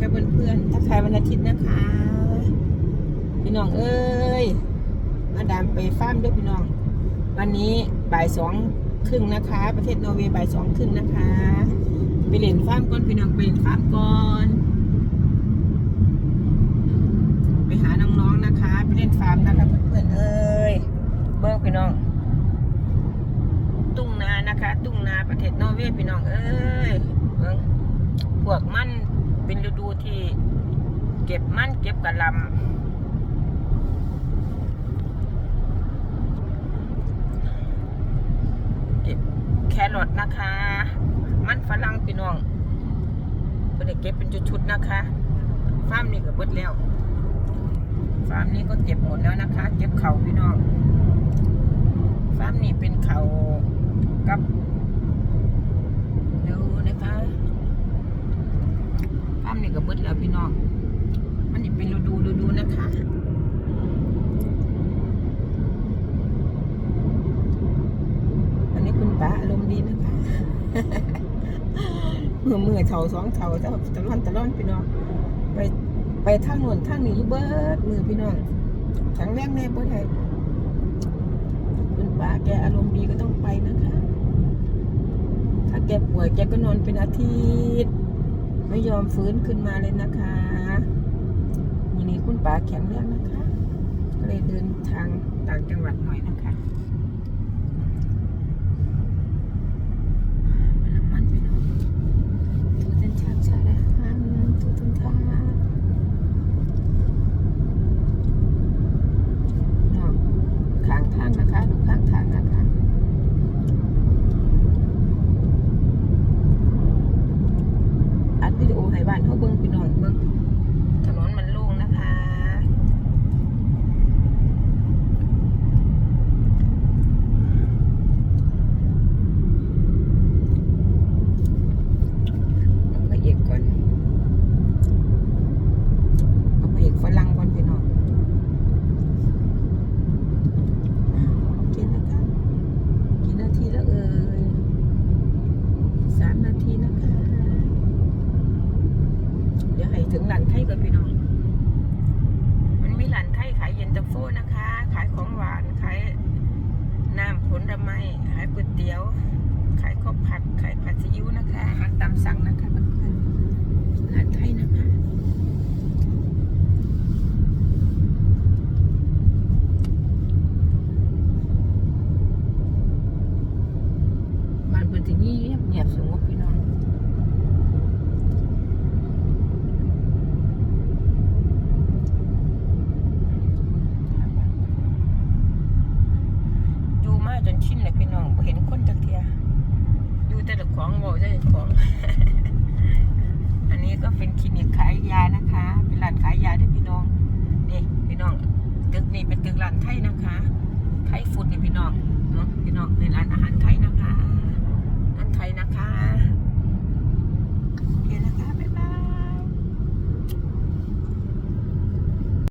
นะคะเพื่อนๆทักทายวันอาทิตย์นะคะ พี่น้องเอ้ย มาดามไปฟ้ามด้วยพี่น้อง วันนี้บ่ายสองครึ่งนะคะ ประเทศนอร์เวย์บ่ายสองครึ่งนะคะ ไปเล่นฟ้ามก่อนพี่น้องไปเล่นฟามก่อนไปหาน้องๆนะคะ ไปเล่นฟาร์มนะคะเพื่อนๆเอ้ยเบิ้งพี่น้อง ตุ้งนานะคะ ตุ้งนาประเทศนอร์เวย์พี่น้องเอ้ยเบิ้งพวกมัน เก็บมันเก็บกะหลำเก็บแครอทนะคะ มันฝรั่งพี่น้องเพิ่นได้เก็บเป็นชุดๆนะคะฟาร์มนี้ก็เบิดแล้วฟาร์มนี้ก็เก็บหมดแล้วนะคะ เก็บเขาพี่น้องฟาร์มนี้เป็นเขากับดูนะคะฟาร์มนี้ก็เบิดแล้วพี่น้อง มันนี่เป็นฤดูฤดูนะคะอันนี้คุณป้าอารมณ์ดีนะคะเมื่อเมื่อเถาสองเถาจะตะล่อนตะล่อนพี่น้องไปไปทางโน้นทางนี้อยู่เบิดมือพี่น้องแข็งแรงแน่บ่ได้คุณป้าแกอารมณ์ดีก็ต้องไปนะคะ ถ้าแกป่วยแกก็นอนเป็นอาทิตย์ ไม่ยอมฟื้นขึ้นมาเลยนะคะ แข็งแรงนะคะ ก็เลยเดินทางต่างจังหวัดหน่อยนะคะน้ำมันไปหน่อยทุเส้นชาชาแล้วทุทุนทางเนข้างทางนะคะดูข้างทางนะคะอัดวิดีโอให้บ้านเขาเบิ้งพี่น้องเบิ้งถนนมันโล่งนะคะ เอาพระเอกก่อน เอาพระเอกฝรั่งก่อนพี่น้องอ่าโอเคนะคะกี่นาทีแล้วเอ่ยสามนาทีนะคะ เดี๋ยวให้ถึงหลานไทยก่อนพี่น้อง มันมีหลานไทยขายเย็ นตาโฟนะคะ ขายของหวาน ขายน้ำผลไม้ขายก๋วย จนชินเลยพี่น้องเห็นคนจักเทียอยู่แต่ละของบอกจะของ อันนี้ก็เป็นคลินิกขายยานะคะ เป็นร้านขายยาที่พี่น้องนี่พี่น้องตึกนี้เป็นตึกร้านไทยนะคะ ไทยฟู้ดนี่พี่น้องเนาะพี่น้องในร้านอาหารไทยนะคะร้านไทยนะคะ